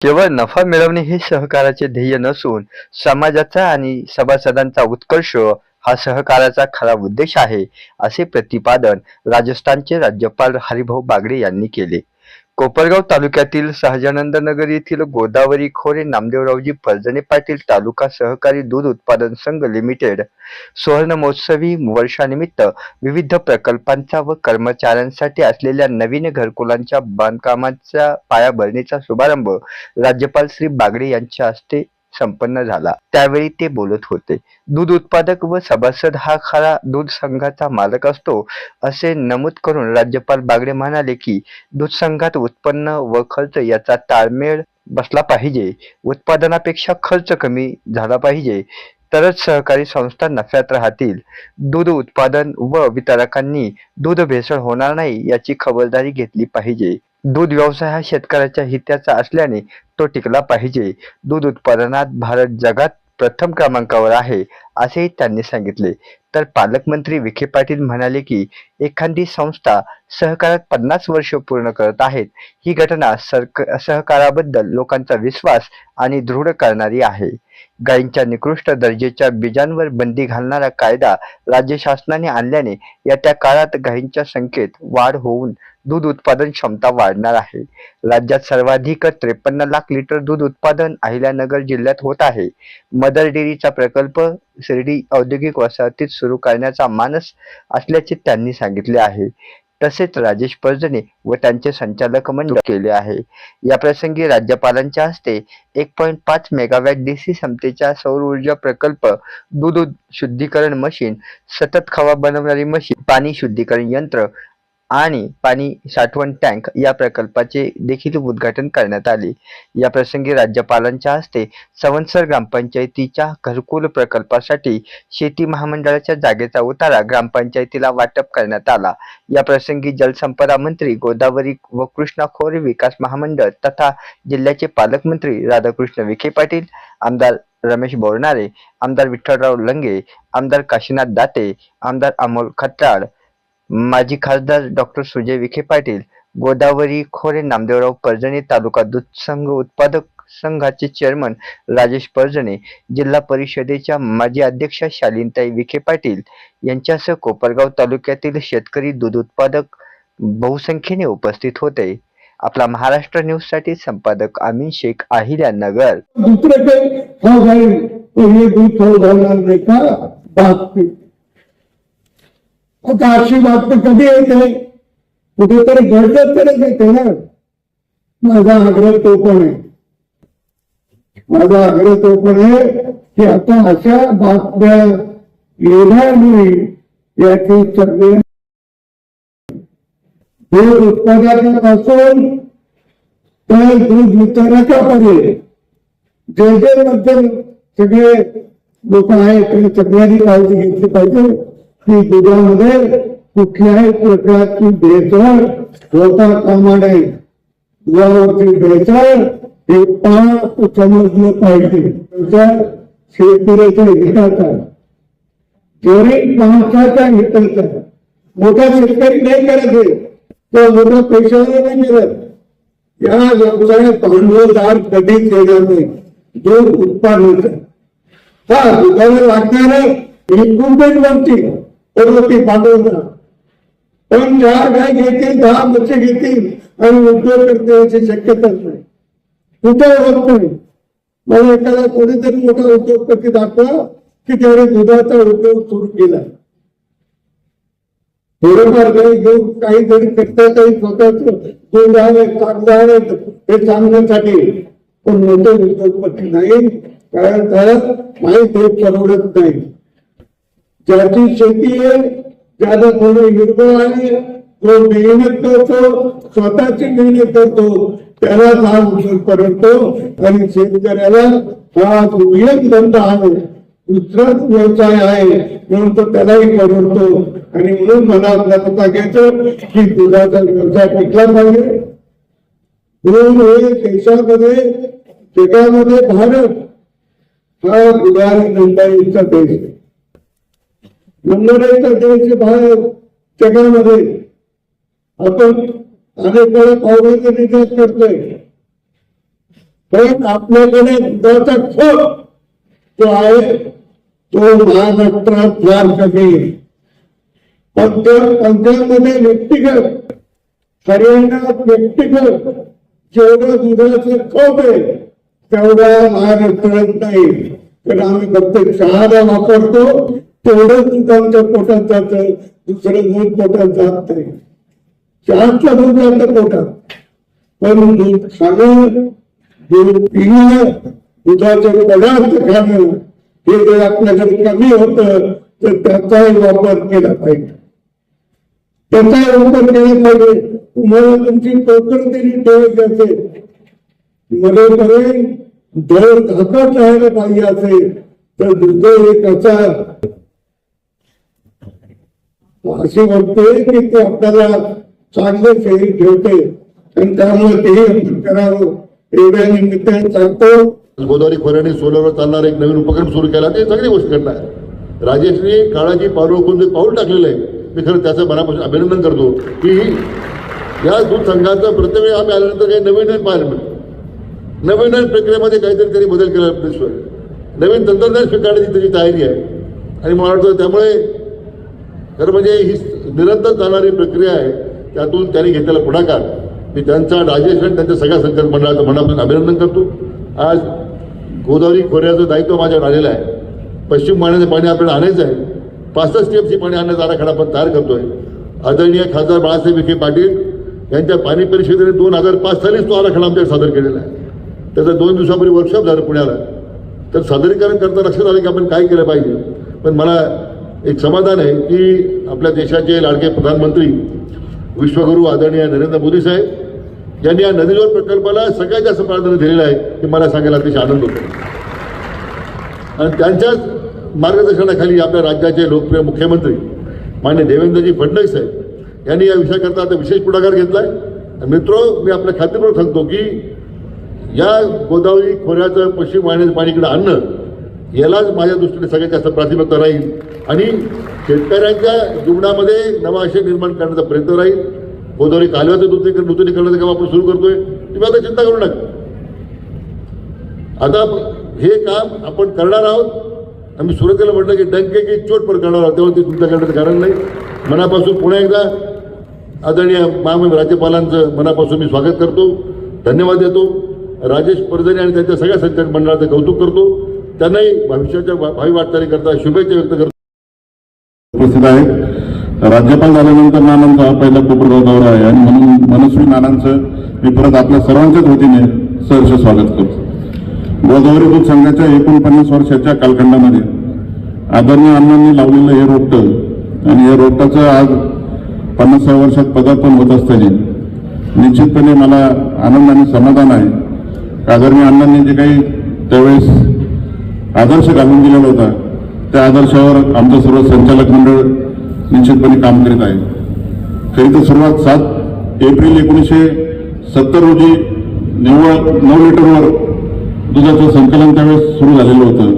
केवळ नफा मिळवणे हे सहकाराचे ध्येय नसून समाजाचा आणि सभासदांचा उत्कर्ष हा सहकाराचा खरा उद्देश आहे असे प्रतिपादन राजस्थानचे राज्यपाल हरिभाऊ बागडे यांनी केले. कोपरगाव तालुक्यातील सहजानंद नगर येथील गोदावरी खोरे नामदेवरावजी फर्जने पाटील तालुका सहकारी दूध उत्पादन संघ लिमिटेड सुवर्ण महोत्सवी वर्षानिमित्त विविध प्रकल्पांचा व कर्मचाऱ्यांसाठी असलेल्या नवीन घरकुलांच्या बांधकामाच्या पायाभरणीचा शुभारंभ राज्यपाल श्री बागडे यांच्या हस्ते संपन्न झाला. त्यावेळी ते बोलत होते दूध उत्पादक व सभासद हा खरा दूध संघाचा मालक असतो. असे नमूद करून राज्यपाल बागडे म्हणाले की दूध संघात उत्पन्न व खर्च याचा ताळमेळ बसला पाहिजे. उत्पादनापेक्षा खर्च कमी झाला पाहिजे. तरच सहकारी संस्था नफ्यात राहतील. दूध उत्पादन व वितरकांनी दूध भेसळ होणार नाही याची खबरदारी घेतली पाहिजे. दूध व्यवसाय हा शेतकऱ्याच्या हिताचा असल्याने तो टिकला पाहिजे. दूध उत्पादनात भारत जगात प्रथम क्रमांकावर आहे. असेही त्यांनी सांगितले. तर पालकमंत्री विखे पाटील म्हणाले की एखादी संस्था सहकारात पन्नास वर्ष पूर्ण करत आहेत ही घटना सहकाराबद्दल लोकांचा विश्वास आणि दृढ करणारी आहे. गायींच्या निकृष्ट दर्जेच्या बीजांवर बंदी घालणारा कायदा राज्य शासनाने आणल्याने येत्या काळात गायींच्या संख्येत वाढ होऊन दूध उत्पादन क्षमता वाढणार आहे. राज्यात सर्वाधिक त्रेपन्न लाख लिटर दूध उत्पादन अहिल्यानगर जिल्ह्यात होत आहे. मदर डेअरीचा प्रकल्प शिर्डी औद्योगिक वसाहतीत सुरू करण्याचा मानस असल्याचे त्यांनी सांगितले आहे. तसेच राजेश पर्जने व त्यांचे संचालक मंडळ केले आहे. या प्रसंगी राज्यपालांच्या हस्ते एक पॉईंट पाच मेगावॅट डीसी क्षमतेच्या सौर ऊर्जा प्रकल्प दूध शुद्धीकरण मशीन सतत खवा बनवणारी मशीन पाणी शुद्धीकरण यंत्र आणि पाणी साठवण टँक या प्रकल्पाचे देखील उद्घाटन करण्यात आले. या प्रसंगी राज्यपालांच्या हस्ते सवनसर ग्रामपंचायतीच्या घरकुल प्रकल्पासाठी शेती महामंडळाच्या जागेचा उतारा ग्रामपंचायतीला वाटप करण्यात आला. या प्रसंगी जलसंपदा मंत्री गोदावरी व कृष्णा खोरे विकास महामंडळ तथा जिल्ह्याचे पालकमंत्री राधाकृष्ण विखे पाटील आमदार रमेश बोरणारे आमदार विठ्ठलराव लंगे आमदार काशीनाथ दाते आमदार अमोल खत्राड माजी खासदार डॉक्टर सुजय विखे पाटील गोदावरी खोरे नामदेवराव पर्जणे तालुका दूध संघ उत्पादक संघाचे चेअरमन राजेश पर्जणे जिल्हा परिषदेच्या माजी अध्यक्षा शालिनताई विखे पाटील यांच्यासह कोपरगाव तालुक्यातील शेतकरी दूध उत्पादक बहुसंख्येने उपस्थित होते. आपला महाराष्ट्र न्यूजसाठी संपादक अमीन शेख अहिल्यानगर दुसरे काही दूध खाऊ घालणार नाही का बातमी आता अशी बातमी कधी येते कुठेतरी घडत तरच येते ना? माझा आग्रह तो पण आहे. माझा आग्रह तो पण आहे की आता अशा बातम्या येणार नाही याची सगळे दूध उत्पादकापासून तर दूध वितरकापर्यंत जे जे मध्ये सगळे लोक आहेत त्यांनी सगळ्यांनी काळजी घेतली पाहिजे. की दुधामध्ये कुठल्याही प्रकारची भेसळ होता कामा नये. दुधावरची भेसळ हे पाप समजलं पाहिजे. शेतकऱ्याच्या हिताचा. जरी माणसाच्या हिताचा. मोठा शेतकरी नाही करायचे तो मोठा पैशाला नाही मिळत या व्यवसायात भांडवलदार कधीच येणार नाही. दूध उत्पादन हा दुधाला लागणार इम्प्रुव्हमेंट वरती. वरती भांडवलदार पण चार गाय घेतील दहा म्हशी घेतील आणि उद्योग करते याची शक्यताच नाही कुठे होत नाही. मग एखादा कोणीतरी मोठा उद्योगपती दाखवा की त्याने दुधाचा उद्योग सुरू केला. थोडंफार काही घेऊन काही जरी करता काही स्वतःच दोन आहे कागद आहेत हे सांगण्यासाठी पण मोठे उद्योगपती नाही. कारण त्याला माहीत हे परवडत नाही. ज्याची शेती आहे ज्याला थोडं हिरवळ आहे तो मेहनत करतो स्वतःची मेहनत करतो त्याला हा उद्योग परवडतो आणि शेतकऱ्याला हा दुय्यम धंदा आहे. दुसराच व्यवसाय आहे म्हणून तो त्यालाही परवडतो. आणि म्हणून मला आपला घ्यायचं की दुधाचा व्यवसाय टिकला पाहिजे. म्हणून हे देशामध्ये जगामध्ये भारत हा दुधारी नंदाईचा देश आहे. नंदुराईचा देश बाहेर जगामध्ये आपण अनेक वेळा पावलाचा निर्यात करतोय. पण आपल्याकडे दुधाचा खप जो आहे तो महाराष्ट्रात फार कमी. फक्त पण पंजाबमध्ये व्यक्तिगत हरियाणात व्यक्तिगत जेवढं दुधाचं खप आहे तेवढा महाराष्ट्रात नाही. कारण आम्ही फक्त चहाला वापरतो तेवढं दूध आमच्या पोटात जात दुसरं दूध पोटात जात नाही चहाचं दूध जातं पोटात. पण दूध खाणं दूध पिणं दुधाचे पदार्थ खाणं हे जर आपल्याकडे कमी होत तर त्याचाही वापर केला पाहिजे. त्याचा वापर केला पाहिजे. तुम्हाला तुमची टोकन तरी ठेवायची असेल. मध्ये मध्ये दर धाकट राहायला पाहिजे असेल. तर दुध एक असा असे म्हणतोय की ते आपल्याला चांगलं शरीर ठेवते. आणि त्यामुळे तेही आपण करावं. एवढ्या निमित्ताने सांगतो गोदावरी खोऱ्याने सोलरवर चालणारा एक नवीन उपक्रम सुरू केला. ते चांगली गोष्ट करणार. आहे राजेशने काळाची पाऊल ओळखून जे पाऊल टाकलेलं आहे. मी खरं त्याचं मनापासून अभिनंदन करतो की या दूध संघाचं प्रत्येक वेळी आम्ही आल्यानंतर काही नवीन नवीन पाहायला मिळतं नवीन नवीन प्रक्रियेमध्ये काहीतरी त्यांनी बदल केला नवीन तंत्रज्ञान स्वीकारण्याची त्याची तयारी आहे. आणि मला वाटतं त्यामुळे तर म्हणजे ही निरंतर चालणारी प्रक्रिया आहे त्यातून त्यांनी घेतलेला पुढाकार. मी त्यांचा राजेश आणि त्यांच्या सगळ्या संचालक मंडळाचं मनापासून अभिनंदन करतो. आज गोदावरी खोऱ्याचं दायित्व माझ्यावर आलेलं आहे. पश्चिम पाण्याचं पाणी आपल्याला आणायचं आहे. पासष्ट टीएमसी पाणी आणण्याचा आराखडा आपण तयार करतोय. आदरणीय खासदार बाळासाहेब विखे पाटील यांच्या पाणी परिषदेने दोन हजार पाच सालीच तो आराखडा आमच्याकडे सादर केलेला आहे. त्याचं दोन दिवसापूर्वी वर्कशॉप झालं पुण्याला. तर सादरीकरण करता लक्षात आलं की आपण काय केलं पाहिजे. पण मला एक समाधान आहे की आपल्या देशाचे लाडके प्रधानमंत्री विश्वगुरू आदरणीय नरेंद्र मोदी साहेब यांनी या नदीजोड प्रकल्पाला सगळ्यात जास्त प्राधान्य दिलेलं आहे हे मला सांगायला अतिशय आनंद होतो. आणि त्यांच्याच मार्गदर्शनाखाली आपल्या राज्याचे लोकप्रिय मुख्यमंत्री मान्य देवेंद्रजी फडणवीस साहेब यांनी या विषयाकरता आता विशेष पुढाकार घेतला आहे मित्रो मी आपल्या खात्रीपूर्वक सांगतो की या गोदावरी खोऱ्याचं पश्चिम वाहिन्याचं पाणीकडे आणणं यालाच माझ्या दृष्टीने सगळ्यात जास्त प्राथमिकता राहील. आणि शेतकऱ्यांच्या जीवनामध्ये नवा आशय निर्माण करण्याचा प्रयत्न राहील. गोदावरी कालव्याचं नूतनीकरण नूतनीकरणाचं काम आपण सुरू करतोय. तुम्ही आता चिंता करू नका. आता हे काम आपण करणार आहोत. आम्ही सुरुवातीला म्हटलं की डंके की चोट पण करणार आहोत. तेव्हा ते तुमच्या करण्याचं कारण नाही. मनापासून पुन्हा एकदा आदरणीय महामहिम राज्यपालांचं मनापासून मी स्वागत करतो. धन्यवाद देतो. राजेश परजणे आणि त्यांच्या सगळ्या संचालक मंडळाचं कौतुक करतो. त्यांनाही भविष्याच्या भा- भावी वाटचालीकरता शुभेच्छा व्यक्त करतो. उपस्थित आहेत राज्यपाल झाल्यानंतर नानांचा हा पहिला कोपरगाव दौरा आहे आणि म्हणून मनस्वी नानांचं मी परत आपल्या सर्वांच्याच वतीने सहर्ष स्वागत करतो. गोदावरी दूध संघाच्या एकोणपन्नास वर्षाच्या कालखंडामध्ये आदरणीय अण्णांनी लावलेलं हे रोपटं आणि या रोपटाचं आज पन्नासाव्या वर्षात पदार्पण होत असताना निश्चितपणे मला आनंद आणि समाधान आहे. आदरणीय अण्णांनी जे काही त्यावेळेस आदर्श घालून दिलेला होता. त्या आदर्शावर आमचं सर्व संचालक मंडळ निश्चितपणे काम करीत आहे. खरी तर सुरुवात सात एप्रिल एकोणीसशे सत्तर रोजी निव्वळ नऊ लिटरवर दुधाचं संकलन त्यावेळेस सुरू झालेलं होतं.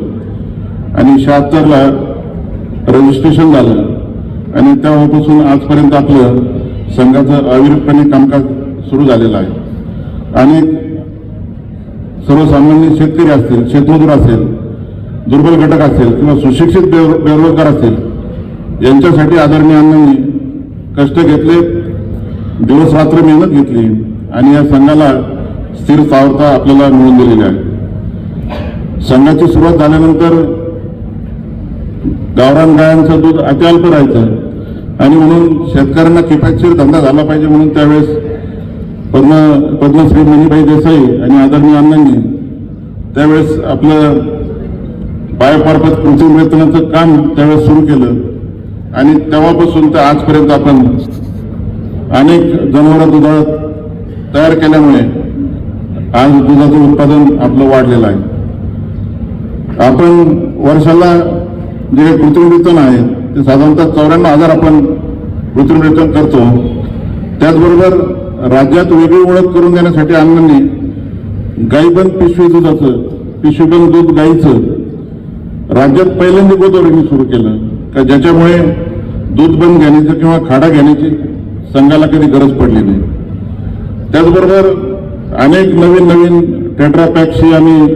आणि शहात्तरला रजिस्ट्रेशन झालं. आणि तेव्हापासून आजपर्यंत आपलं संघाचं अविरतपणे कामकाज सुरू झालेलं आहे. अनेक सर्वसामान्य शेतकरी असतील शेतमजूर असेल दुर्बल घटक असेल किंवा सुशिक्षित बेरो- बेरोजगार असेल यांच्यासाठी आदरणीयांनी कष्ट घेतले दिवस रात्र मेहनत घेतली आणि या संघाला स्थिर स्थावरता आपल्याला मिळून दिलेली आहे. संघाची सुरुवात झाल्यानंतर गावरान गायांचं दूध अत्यल्प राहायचं आणि म्हणून शेतकऱ्यांना किफायतशीर धंदा झाला पाहिजे म्हणून त्यावेळेस पद्म पद्मश्री मणिभाई देसाई आणि आदरणीय अण्णांनी त्यावेळेस आपलं बायोमार्फत कृत्रिम वेतनाचं काम त्यावेळेस सुरू केलं. आणि तेव्हापासून ते आजपर्यंत आपण अनेक जनावरं दुधात तयार केल्यामुळे आज दुधाचं उत्पादन आपलं वाढलेलं आहे. आपण वर्षाला जे कृत्रिम वेतन आहे ते साधारणतः चौऱ्याण्णव हजार आपण कृत्रिम वेतन करतो. त्याचबरोबर राज्यात वेगळी ओळख करून देण्यासाठी अण्णांनी गाईबंद पिशवी दुधाचं पिशवीबंद दूध गाईचं राज्यात पहिल्यांदा गोदावरीने सुरू केलं. का ज्याच्यामुळे दूध बंद घेण्याचं किंवा खाडा घेण्याची संघाला कधी गरज पडली नाही. त्याचबरोबर अनेक नवीन नवीन टेट्रापॅकशी आम्ही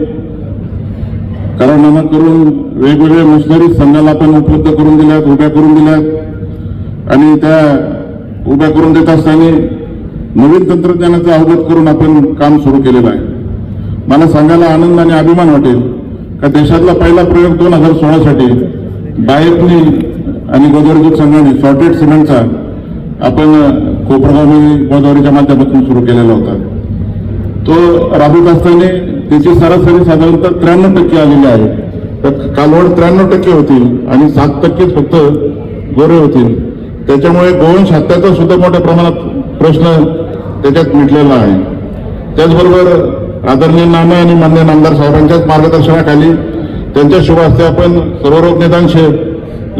करारनामा करून वेगवेगळ्या मशिनरी संघाला आपण उपलब्ध करून दिल्यात उभ्या करून दिल्यात. आणि त्या उभ्या करून देत असताना नवीन तंत्रज्ञानाचा अवगत करून आपण काम सुरू केलेलं आहे. मला सांगायला आनंद आणि अभिमान वाटेल. का देशातला पहिला प्रयोग दोन हजार सोळासाठी बायकनी आणि गोदावरी संघाने सॉर्टेड सिमेंटचा आपण कोपरगाव गोदावरीच्या माध्यमातून सुरू केलेला होता. तो राबवत असताना त्याची सरासरी साधारणतः त्र्याण्णव टक्के आलेली आहे. तर कालवड त्र्याण्णव टक्के होतील आणि सात टक्केच फक्त गोरे होतील त्याच्यामुळे गोवंश हत्याचा सुद्धा मोठ्या प्रमाणात प्रश्न त्याच्यात मिटलेला आहे. त्याचबरोबर आदरणीय नाना आणि मान्य नामदार साहेबांच्याच मार्गदर्शनाखाली त्यांच्या शुभ हस्ते आपण सर्वरोग निदान शे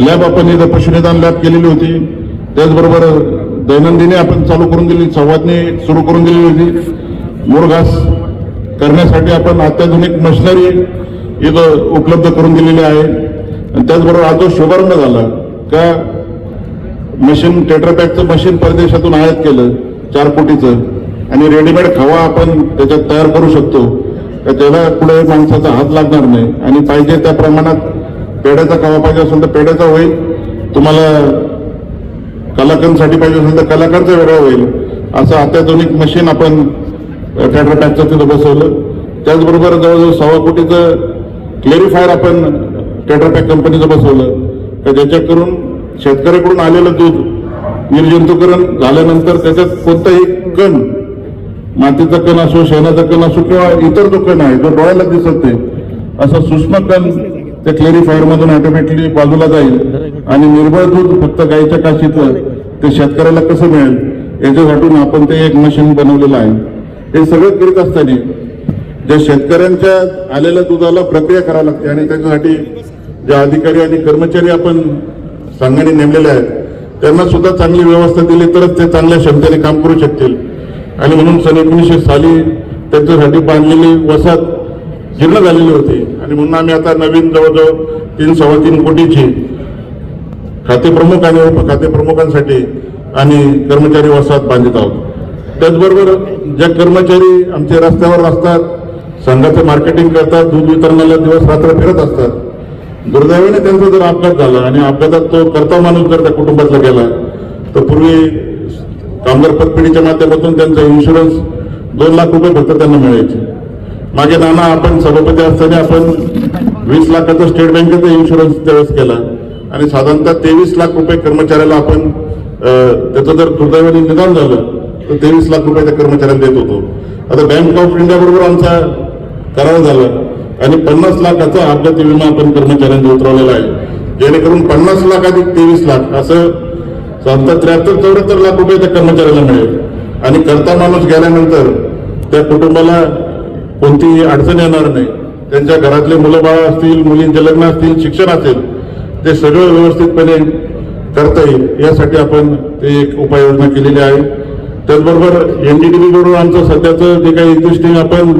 लॅब आपण इथं पशुनिदान लॅब केलेली होती. त्याचबरोबर दैनंदिनी आपण चालू करून दिली संवादने सुरू करून दिली होती. मुरघास करण्यासाठी आपण अत्याधुनिक मशिनरी इथं उपलब्ध करून दिलेली आहे. आणि त्याचबरोबर आज जो शुभारंभ झाला का मशीन टेट्रापॅकचं मशीन परदेशातून आयात केलं चार कोटीचं. आणि रेडीमेड खवा आपण त्याच्यात तयार करू शकतो. तर त्याला पुढे माणसाचा हात लागणार नाही. आणि पाहिजे त्या प्रमाणात पेढ्याचा खवा पाहिजे असेल तर पेड्याचा होईल. तुम्हाला कलाकारांसाठी पाहिजे असेल तर कलाकारचा वेगळा होईल. असं अत्याधुनिक मशीन आपण टेट्रापॅकचं तिथं बसवलं. त्याचबरोबर जवळजवळ सव्वा कोटीचं क्लेरिफायर आपण टेट्रापॅक कंपनीचं बसवलं. तर ज्याच्याकडून शेतकऱ्याकडून आलेलं दूध निर्जंतुकरण झाल्यानंतर त्याच्यात कोणताही कण मातीचा कण असो शेणाचा कण असो किंवा इतर जो कण आहे जो डोळ्याला दिसत नाही असा सूक्ष्म कण त्या क्लेरिफायर मधून ऑटोमॅटिकली बाजूला जाईल आणि निर्भय दूध फक्त गाईच्या काशीतलं ते शेतकऱ्याला कसं मिळेल याच्यासाठी आपण ते एक मशीन बनवलेलं आहे. हे सगळं करीत असताना ज्या शेतकऱ्यांच्या आलेल्या दुधाला प्रक्रिया करावी लागते आणि त्याच्यासाठी ज्या अधिकारी आणि कर्मचारी आपण संघाने नेमलेले आहेत त्यांना सुद्धा चांगली व्यवस्था दिली तरच ते चांगल्या क्षमतेने काम करू शकतील. आणि म्हणून सन एकोणीसशे साली त्यांच्यासाठी बांधलेली वसाहत जीर्ण झालेली होती. आणि म्हणून आम्ही आता नवीन जवळजवळ तीन सव्वा तीन कोटीची खातेप्रमुख आणि खातेप्रमुखांसाठी आणि कर्मचारी वसाहत बांधित आहोत. त्याचबरोबर ज्या कर्मचारी आमचे रस्त्यावर असतात संघाचं मार्केटिंग करतात दूध वितरणाला दिवस रात्र फिरत असतात. दुर्दैवाने त्यांचा जर अपघात झाला आणि अपघातात तो करता माणूस जर त्या कुटुंबातला गेला तर पूर्वी कामगार पतपिढीच्या माध्यमातून त्यांचा इन्शुरन्स दोन लाख रुपये फक्त त्यांना मिळायचे. मागे नाना आपण सभापती असताना आपण वीस लाखाचा स्टेट बँकेचा इन्शुरन्स त्यावेळेस केला. आणि साधारणतः तेवीस लाख रुपये कर्मचाऱ्याला आपण त्याचं जर दुर्दैवाने निदान झालं तर तेवीस लाख रुपये त्या कर्मचाऱ्यांना देत होतो. आता बँक ऑफ इंडिया बरोबर आमचा करार झाला. आणि पन्नास लाखाचा अपघाती विमा आपण कर्मचाऱ्यांनी उतरवलेला आहे. जेणेकरून पन्नास लाख अधिक तेवीस लाख असं आता त्र्याहत्तर चौऱ्याहत्तर लाख रुपये त्या कर्मचाऱ्याला मिळेल. आणि करता माणूस गेल्यानंतर त्या कुटुंबाला कोणतीही अडचण येणार नाही. त्यांच्या घरातले मुलं बाळ असतील मुलींचे लग्न असतील शिक्षण असेल ते सगळं व्यवस्थितपणे करता येईल. यासाठी आपण ते एक उपाययोजना केलेली आहे. त्याचबरोबर एनडीडीबी बरोबर आमचं सध्याचं जे काही इंटरेस्टिंग आपण